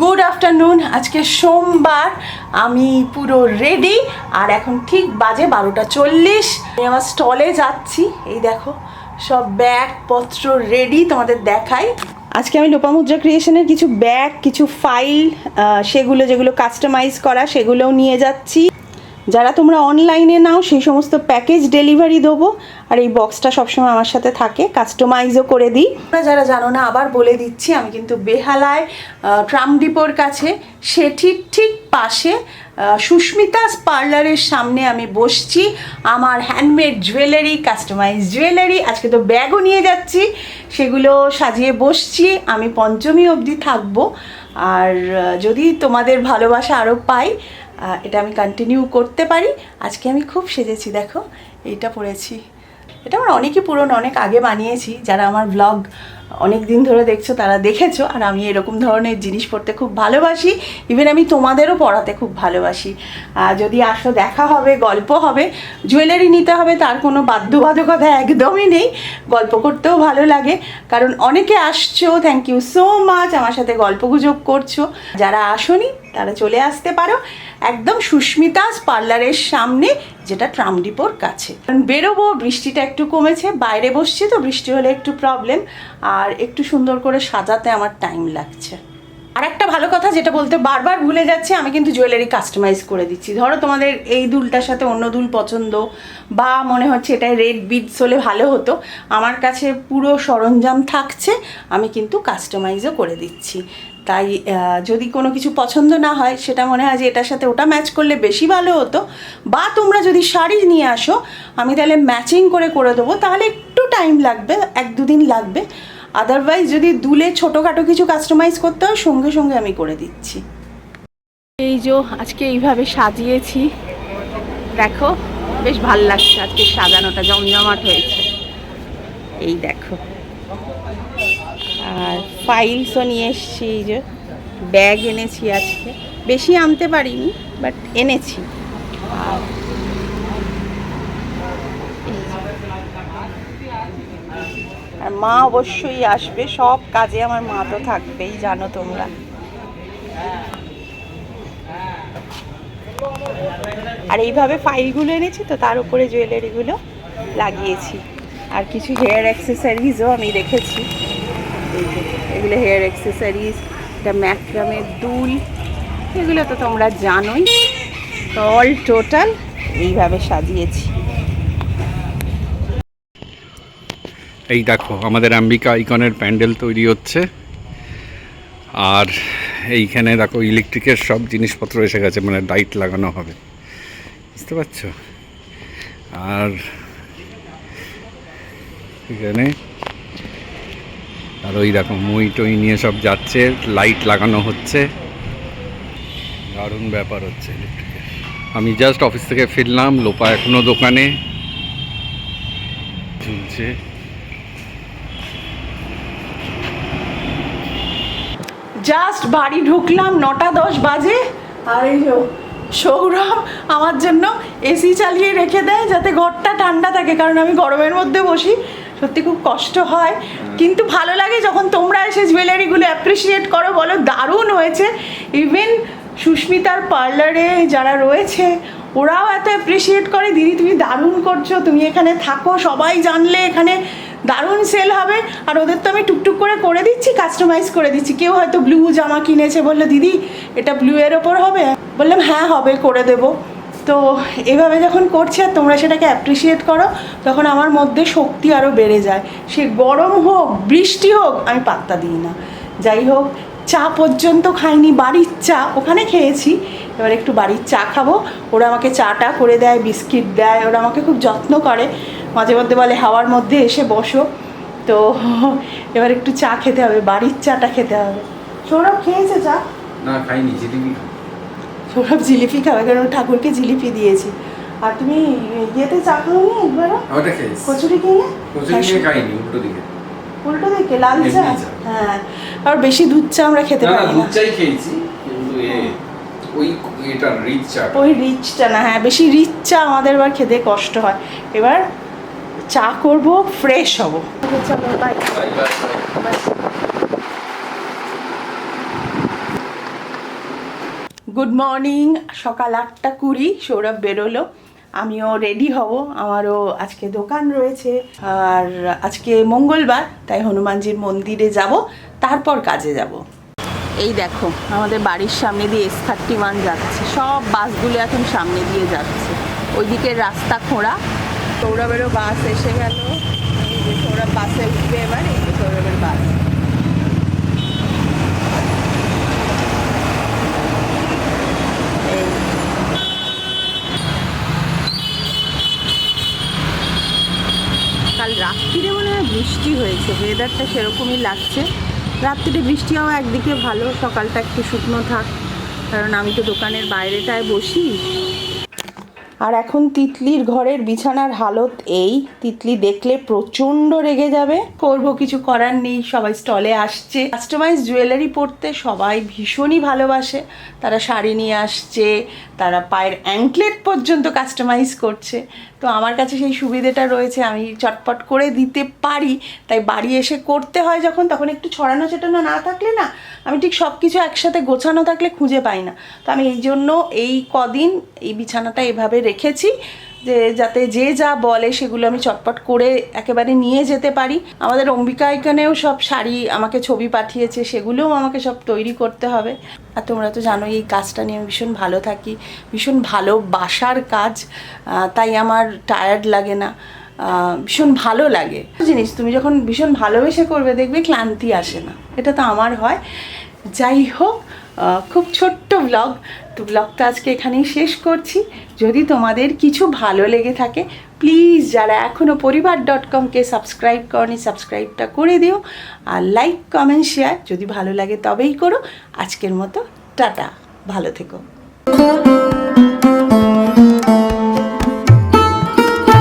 Good afternoon আজকে সোমবার, আমি পুরো রেডি আর এখন ঠিক বাজে বারোটা চল্লিশ। আমি আমার স্টলে যাচ্ছি, এই দেখো, সব ব্যাগপত্র রেডি তোমাদের দেখাই। আজকে আমি লোপামুদ্রা ক্রিয়েশনের কিছু ব্যাগ কিছু ফাইল সেগুলো যেগুলো কাস্টমাইজ করা, সেগুলোও নিয়ে যাচ্ছি। যারা তোমরা অনলাইনে নাও, সেই সমস্ত প্যাকেজ ডেলিভারি দেবো। আর এই বক্সটা সবসময় আমার সাথে থাকে কাস্টমাইজও করে দিই। তোমরা যারা জানো না, আবার বলে দিচ্ছি, আমি কিন্তু বেহালায় ট্রাম ডিপোর কাছে সে ঠিক ঠিক পাশে সুস্মিতাস পার্লারের সামনে আমি বসছি। আমার হ্যান্ডমেড জুয়েলারি কাস্টমাইজ জুয়েলারি আজকে তো ব্যাগও নিয়ে যাচ্ছি। সেগুলো সাজিয়ে বসছি, আমি পঞ্চমী অবধি থাকব। আর যদি তোমাদের ভালোবাসা আরও পাই এটা আমি কন্টিনিউ করতে পারি। আজকে আমি খুব সেজেছি, দেখো। এইটা পরেছি এটা আমার অনেকই পুরনো, অনেক আগে বানিয়েছি। যারা আমার ব্লগ অনেক দিন ধরে দেখছ, তারা দেখেছ। আর আমি এরকম ধরনের জিনিস পড়তে খুব ভালোবাসি। ইভেন আমি তোমাদেরও পড়াতে খুব ভালোবাসি। যদি আসো, দেখা হবে, গল্প হবে জুয়েলারি নিতে হবে, তার কোনো বাধ্যবাধকতা একদমই নেই। গল্প করতেও ভালো লাগে। কারণ অনেকে আসছো থ্যাংক ইউ সো মাচ আমার সাথে গল্পগুজব করছ। যারা আসনি তারা চলে আসতে পারো। একদম সুস্মিতাস পার্লারের সামনে, যেটা ট্রাম ডিপোর কাছে। কারণ বেরোবো, বৃষ্টিটা একটু কমেছে, বাইরে বসছি তো বৃষ্টি হলে একটু প্রবলেম আর একটু সুন্দর করে সাজাতে আমার টাইম লাগছে। আর একটা ভালো কথা যেটা বলতে বারবার ভুলে যাচ্ছে, আমি কিন্তু জুয়েলারি কাস্টমাইজ করে দিচ্ছি। ধরো তোমাদের এই দুলটার সাথে অন্য দুল পছন্দ, বা মনে হচ্ছে এটা রেড বিডস হলে ভালো হতো। আমার কাছে পুরো সরঞ্জাম থাকছে, আমি কিন্তু কাস্টমাইজও করে দিচ্ছি। তাই যদি কোনো কিছু পছন্দ না হয়, সেটা মনে হয় যে এটার সাথে ওটা ম্যাচ করলে বেশি ভালো হতো। বা তোমরা যদি শাড়ি নিয়ে আসো, আমি তাহলে ম্যাচিং করে করে দেবো, তাহলে একটু টাইম লাগবে, এক দুদিন লাগবে। আদারওয়াইজ যদি দুলে ছোটোখাটো কিছু কাস্টমাইজ করতে হয়, সঙ্গে সঙ্গে আমি করে দিচ্ছি। এই যে আজকে এইভাবে সাজিয়েছি, দেখো, বেশ ভালো লাগছে আজকে সাজানোটা, জমজমাট হয়েছে। এই দেখো। আর ফাইলসও নিয়ে এসেছি, এই যে ব্যাগ এনেছি আজকে। বেশি আনতে পারিনি বাট এনেছি। আর আর মা অবশ্যই আসবে, সব কাজে আমার মা তো থাকবেই, জানো তোমরা। আর এইভাবে ফাইলগুলো এনেছি তো, তার উপরে জুয়েলারিগুলো লাগিয়েছি। আর কিছু হেয়ার অ্যাক্সেসরিজও আমি রেখেছি। এগুলো হেয়ার অ্যাক্সেসরিজ এটা ম্যাক্রামের দুল, এগুলো তো তোমরা জানোই। তো অল টোটাল এইভাবে সাজিয়েছি। এই দেখো, আমাদের অ্যাম্বিকা আইকনের প্যান্ডেল তৈরি হচ্ছে। আর এইখানে দেখো ইলেকট্রিকের সব জিনিসপত্র এসে গেছে মানে লাইট লাগানো হবে। বুঝতে পারছ? আর এখানে আর ওই দেখো মই টই নিয়ে সব যাচ্ছে লাইট লাগানো হচ্ছে। দারুণ ব্যাপার হচ্ছে ইলেকট্রিকের আমি জাস্ট অফিস থেকে ফিরলাম লোপা এখনও দোকানে। ঝুলছে। জাস্ট বাড়ি ঢুকলাম নটা দশ বাজে। আর এই যে সৌরভ আমার জন্য এসি চালিয়ে রেখে দেয় যাতে ঘরটা ঠান্ডা থাকে কারণ আমি গরমের মধ্যে বসি। সত্যি খুব কষ্ট হয়। কিন্তু ভালো লাগে যখন তোমরা এসে জুয়েলারিগুলো অ্যাপ্রিসিয়েট করো, বলো দারুণ হয়েছে। ইভেন সুস্মিতার পার্লারে যারা রয়েছে, ওরাও এত অ্যাপ্রিসিয়েট করে, দিদি, তুমি দারুণ করছ, তুমি এখানে থাকো, সবাই জানলে এখানে দারুণ সেল হবে। আর ওদের তো আমি টুকটুক করে করে দিচ্ছি কাস্টমাইজ করে দিচ্ছি। কেউ হয়তো ব্লু জামা কিনেছে, বলল, দিদি, এটা ব্লু এর ওপর হবে? বললাম হ্যাঁ হবে, করে দেবো। তো এভাবে যখন করছি আর তোমরা সেটাকে অ্যাপ্রিসিয়েট করো, তখন আমার মধ্যে শক্তি আরও বেড়ে যায়। সে গরম হোক, বৃষ্টি হোক, আমি পাত্তা দিই না। যাই হোক, চা পর্যন্ত খাইনি, বাড়ির চা, ওখানে খেয়েছি। এবার একটু বাড়ির চা খাব। ওরা আমাকে চাটা করে দেয়, বিস্কিট দেয়, ওরা আমাকে খুব যত্ন করে। মাঝে মধ্যে বলে, হাওয়ার মধ্যে এসে বসো। তো এবার একটু চা খেতে হবে, বাড়ির চাটা খেতে হবে। সৌরভ, খেয়েছে চা? না, খাইনি সৌরভ জিলিপি খাবে কারণ ঠাকুরকে জিলিপি দিয়েছি। আর তুমি ইয়েতে চা খাওনি একবারও? কচুরি কিনে? কচুরি খাইনি উল্টো দিকে। উল্টো দিকে লাল চা? হ্যাঁ আর বেশি দুধ চা আমরা খেতে না না পারি দুধ না চাই খেয়েছি কিন্তু ওই এটা রিচ চা ওই রিচটা না হ্যাঁ বেশি রিচ চা আমাদের এবার খেতে কষ্ট হয়। এবার চা করব ফ্রেশ হব। চলো বাই। গুড মর্নিং সকাল আটটা কুড়ি, সৌরভ বেরোলো। আমিও রেডি হব। আমারও আজকে দোকান রয়েছে। আর আজকে মঙ্গলবার, তাই হনুমানজির মন্দিরে যাব। তারপর কাজে যাব। এই দেখো, আমাদের বাড়ির সামনে দিয়ে এস থার্টি ওয়ান যাচ্ছে। সব বাসগুলো এখন সামনে দিয়ে যাচ্ছে। ওইদিকে রাস্তা খোঁড়া। সৌরভেরও বাস এসে গেল। সৌরভ বাসে উঠবে এবার, এই সৌরভের বাস এই কাল রাত্রিরে মনে হয় বৃষ্টি হয়েছে ওয়েদারটা সেরকমই লাগছে। রাত্রিতে বৃষ্টি হওয়া একদিকে ভালো, সকালটা একটু শুকনো থাক। কারণ আমি তো দোকানের বাইরেটায় বসি। আর এখন তিতলির ঘরের বিছানার হালত এই। তিতলি দেখলে প্রচণ্ড রেগে যাবে। করব কিছু করার নেই, সবাই স্টলে আসছে। কাস্টমাইজ জুয়েলারি পরতে সবাই ভীষণই ভালোবাসে। তারা শাড়ি নিয়ে আসছে, তারা পায়ের অ্যাঙ্কলেট পর্যন্ত কাস্টমাইজ করছে। তো আমার কাছে সেই সুবিধেটা রয়েছে, আমি চটপট করে দিতে পারি। তাই বাড়ি এসে করতে হয় যখন, তখন একটু ছড়ানো ছেটানো না থাকলে না আমি ঠিক সব কিছু একসাথে গোছানো থাকলে খুঁজে পাই না। তো আমি এই জন্য এই কদিন এই বিছানাটা এভাবে রেখেছি যে যাতে যে যা বলে সেগুলো আমি চটপট করে একেবারে নিয়ে যেতে পারি। আমাদের অম্বিকা এখানেও সব শাড়ি আমাকে ছবি পাঠিয়েছে, সেগুলোও আমাকে সব তৈরি করতে হবে। আর তোমরা তো জানোই এই কাজটা নিয়ে আমি ভীষণ ভালো থাকি, ভীষণ ভালোবাসার কাজ তাই আমার টায়ার্ড লাগে না। ভীষণ ভালো লাগে। জিনিস, তুমি যখন ভীষণ ভালোবেসে করবে, দেখবে ক্লান্তি আসে না। এটা তো আমার হয়। যাই হোক খুব ছোট্ট ব্লগ তো ব্লগটা আজকে এখানেই শেষ করছি। যদি তোমাদের কিছু ভালো লেগে থাকে প্লিজ যারা এখনও পরিবার ডট কমকে সাবস্ক্রাইব করনি সাবস্ক্রাইবটা করে দিও। আর লাইক কমেন্ট শেয়ার যদি ভালো লাগে, তবেই করো। আজকের মতো, টাটা। ভালো থেকো।